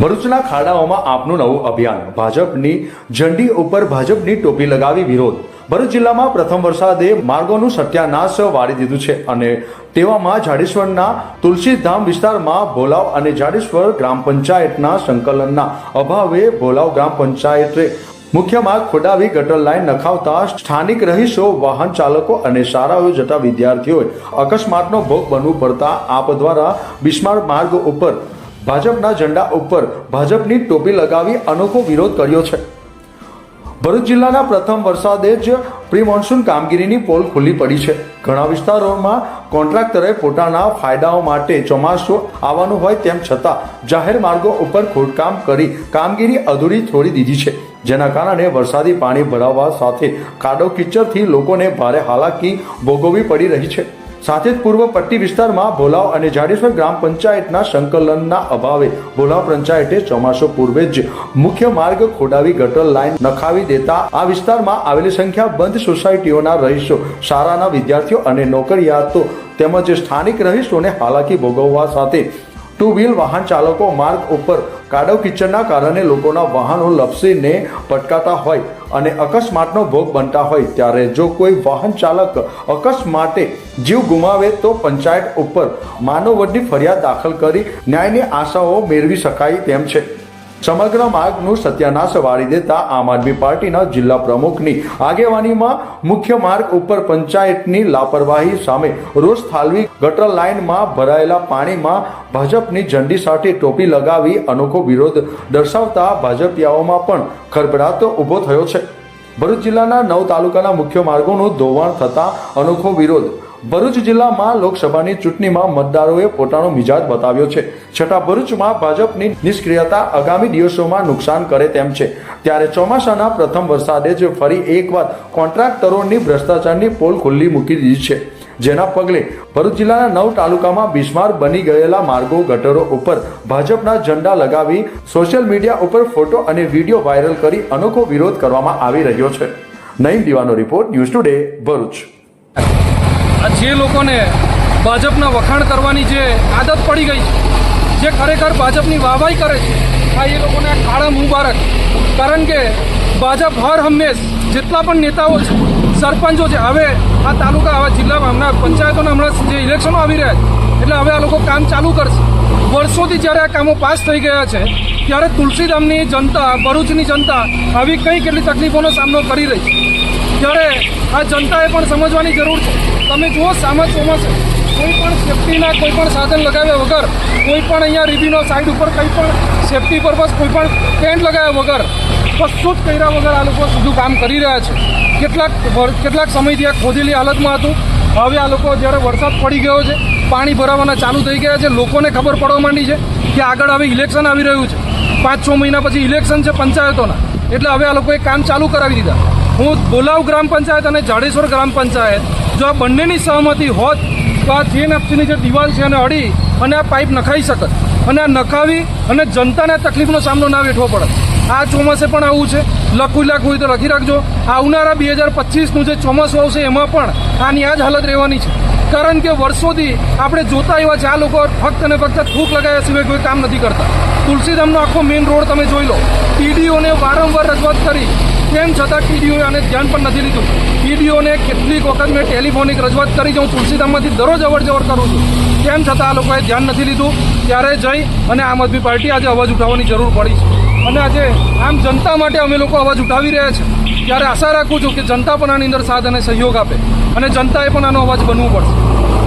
ભરૂચના ખાડાઓમાં આપનું નવું અભિયાન. ભાજપની ઝંડી ઉપર ભાજપની ટોપી લગાવી વિરોધ. ભરૂચ જિલ્લામાં પ્રથમ વરસાદે માર્ગોનું સત્યાનાશ વાળી દીધું છે અને તેવામાં જાડેશ્વરના તુલસીધામ વિસ્તારમાં ભોલાવ અને જાડેશ્વર ગ્રામ પંચાયતના સંકલનના અભાવે ભોલાવ ગ્રામ પંચાયતે મુખ્ય માર્ગ ખોડાવી ગટર લાઈન નખાવતા સ્થાનિક રહીશો, વાહન ચાલકો અને શાળાઓ જતા વિદ્યાર્થીઓએ અકસ્માતનો ભોગ બનવું પડતા આપ દ્વારા બિસ્માર માર્ગ ઉપર ભાજપના ઝંડા ઉપર ભાજપની ટોપી લગાવી અનોખો વિરોધ કર્યો છે. ભરૂચ જિલ્લાના પ્રથમ વરસાદે જ પ્રી મોન્સૂન કામગીરીની પોલ ખુલ્લી પડી છે. ઘણા વિસ્તારોમાં કોન્ટ્રાક્ટરે પોતાના ફાયદાઓ માટે ચોમાસું આવવાનું હોય તેમ છતાં જાહેર માર્ગો ઉપર ખોદકામ કરી કામગીરી અધૂરી છોડી દીધી છે. જેના કારણે વરસાદી પાણી ભરાવા સાથે કાડો કિચરથી લોકોને ભારે હાલાકી ભોગવવી પડી રહી છે. સાથે જ પૂર્વ પટ્ટી વિસ્તારમાં ભોલાવ અને જાડેશ્વર ગ્રામ પંચાયતના સંકલનના અભાવે ભોલાવ પંચાયતે ચોમાસું પૂર્વે જ મુખ્ય માર્ગ ખોડાવી ગટર લાઈન નખાવી દેતા આ વિસ્તારમાં આવેલી સંખ્યાબંધ સોસાયટીઓના રહીશો, શાળાના વિદ્યાર્થીઓ અને નોકરિયાતો તેમજ સ્થાનિક રહીશોને હાલાકી ભોગવવા સાથે ટુ વ્હીલ વાહન ચાલકો માર્ગ ઉપર કાદવ કિચડના કારણે લોકોના વાહનો લપસીને પટકાતા હોય અને અકસ્માતનો ભોગ બનતા હોય ત્યારે જો કોઈ વાહન ચાલક અકસ્માતે જીવ ગુમાવે તો પંચાયત ઉપર માનવવટની ફરિયાદ દાખલ કરી ન્યાયની આશાઓ મેળવી શકાય તેમ છે. સમગ્ર માર્ગનું સત્યાનાશ વાળી દેતા આમ આદમી પાર્ટીના જિલ્લા પ્રમુખની આગેવાનીમાં મુખ્ય માર્ગ ઉપર પંચાયતની લાપરવાહી સામે રોષ થાલવી, ગટર લાઇનમાં ભરાયેલા પાણીમાં ભાજપની ઝંડી સાથે ટોપી લગાવી અનોખો વિરોધ દર્શાવતા ભાજપિયાઓમાં પણ ખળભળાટ ઊભો થયો છે. ભરૂચ જિલ્લાના નવ તાલુકાના મુખ્ય માર્ગોનું ધોવાણ થતા અનોખો વિરોધ ભરૂચ જિલ્લામાં લોકસભાની ચૂંટણીમાં મતદારોએ પોતાનો મિજાજ બતાવ્યો છે. છતાં ભરૂચમાં ભાજપની નિષ્ક્રિયતા આગામી દિવસોમાં નુકસાન કરે તેમ છે. ત્યારે ચોમાસાના પ્રથમ વરસાદે જ ફરી એકવાર કોન્ટ્રાક્ટરોની ભ્રષ્ટાચારની પોલ ખુલ્લી મૂકી દીધી છે. જેના પગલે ભરૂચ જિલ્લાના નવ તાલુકામાં બિસ્માર બની ગયેલા માર્ગો, ગટરો ઉપર ભાજપના ઝંડા લગાવી સોશિયલ મીડિયા ઉપર ફોટો અને વીડિયો વાયરલ કરી અનોખો વિરોધ કરવામાં આવી રહ્યો છે. નઈમ દીવાનો રિપોર્ટ ન્યૂઝ ટુડે, ભરૂચ. જે લોકોને ભાજપના વખાણ કરવાની જે આદત પડી ગઈ છે, જે ખરેખર ભાજપની વાહવાઈ કરે છે, આ એ લોકોને કાળા મુબારક. કારણ કે ભાજપ હર હંમેશ જેટલા પણ નેતાઓ છે, સરપંચો છે, હવે આ તાલુકા, આવા જિલ્લામાં હમણાં પંચાયતોના હમણાં જે ઇલેક્શનો આવી રહ્યા છે, એટલે હવે આ લોકો કામ ચાલુ કરશે. વર્ષોથી જ્યારે આ કામો પાસ થઈ ગયા છે, ત્યારે તુલસીધામની જનતા, ભરૂચની જનતા આવી કંઈ કેટલી તકલીફોનો સામનો કરી રહી છે? ત્યારે આ જનતાએ પણ સમજવાની જરૂર છે. તમે જુઓ સામા ચોમાસે. કોઈ પણ સેફટીના કોઈ પણ સાધન લગાવ્યા વગર, કોઈ પણ અહીંયા રીબીનો સાઈડ ઉપર કંઈ પણ સેફટી પર્પઝ કોઈ પણ ટેન્ટ લગાવ્યા વગર, કશું જ કર્યા વગર આ લોકો સીધું કામ કરી રહ્યા છે. કેટલાક કેટલાક સમયથી આ ખોદેલી હાલતમાં હતું. હવે આ લોકો જ્યારે વરસાદ પડી ગયો છે, પાણી ભરાવાના ચાલુ થઈ ગયા છે, લોકોને ખબર પડવા માંડી છે કે આગળ હવે ઇલેક્શન આવી રહ્યું છે. પાંચ છ મહિના પછી ઇલેક્શન છે પંચાયતોના. એટલે હવે આ લોકોએ કામ ચાલુ કરાવી દીધા. હું બોલાવ ગ્રામ પંચાયત અને જાડેશ્વર ગ્રામ પંચાયત, જો આ બંનેની સહમતિ હોત, તો આ જીએનએફસીની જે દિવાલ છે એને અડી અને આ પાઇપ નખાઈ શકત. અને આ નખાવી અને જનતાને તકલીફનો સામનો ના વેઠવો પડે. આ ચોમાસે પણ આવું છે. લખવું લખવું હોય તો લખી રાખજો. આવનારા બે હજાર પચીસનું જે ચોમાસું આવશે, એમાં પણ આની આ જ હાલત રહેવાની છે. કારણ કે વર્ષોથી આપણે જોતા એવા છે, આ લોકો ફક્ત અને ફક્ત થૂક લગાવ્યા સિવાય કોઈ કામ નથી કરતા. તુલસીધામનો આખો મેઇન રોડ તમે જોઈ લો. પીડીઓને વારંવાર રજૂઆત કરી તેમ છતાં ટીડીઓએ આને ધ્યાન પણ નથી લીધું. ટીડીઓને કેટલીક વખત મેં ટેલિફોનિક રજૂઆત કરી કે હું તુલસીધામમાંથી દરરોજ અવર જવર કરું છું. તેમ છતાં આ લોકોએ ધ્યાન નથી લીધું. ત્યારે જઈ અને આમ આદમી પાર્ટી આજે અવાજ ઉઠાવવાની જરૂર પડી છે. અને આજે આમ જનતા માટે અમે લોકો અવાજ ઉઠાવી રહ્યા છીએ ત્યારે આશા રાખું છું કે જનતા પણ આની અંદર સાથ અને સહયોગ આપે. અને જનતાએ પણ આનો અવાજ બનવું પડશે.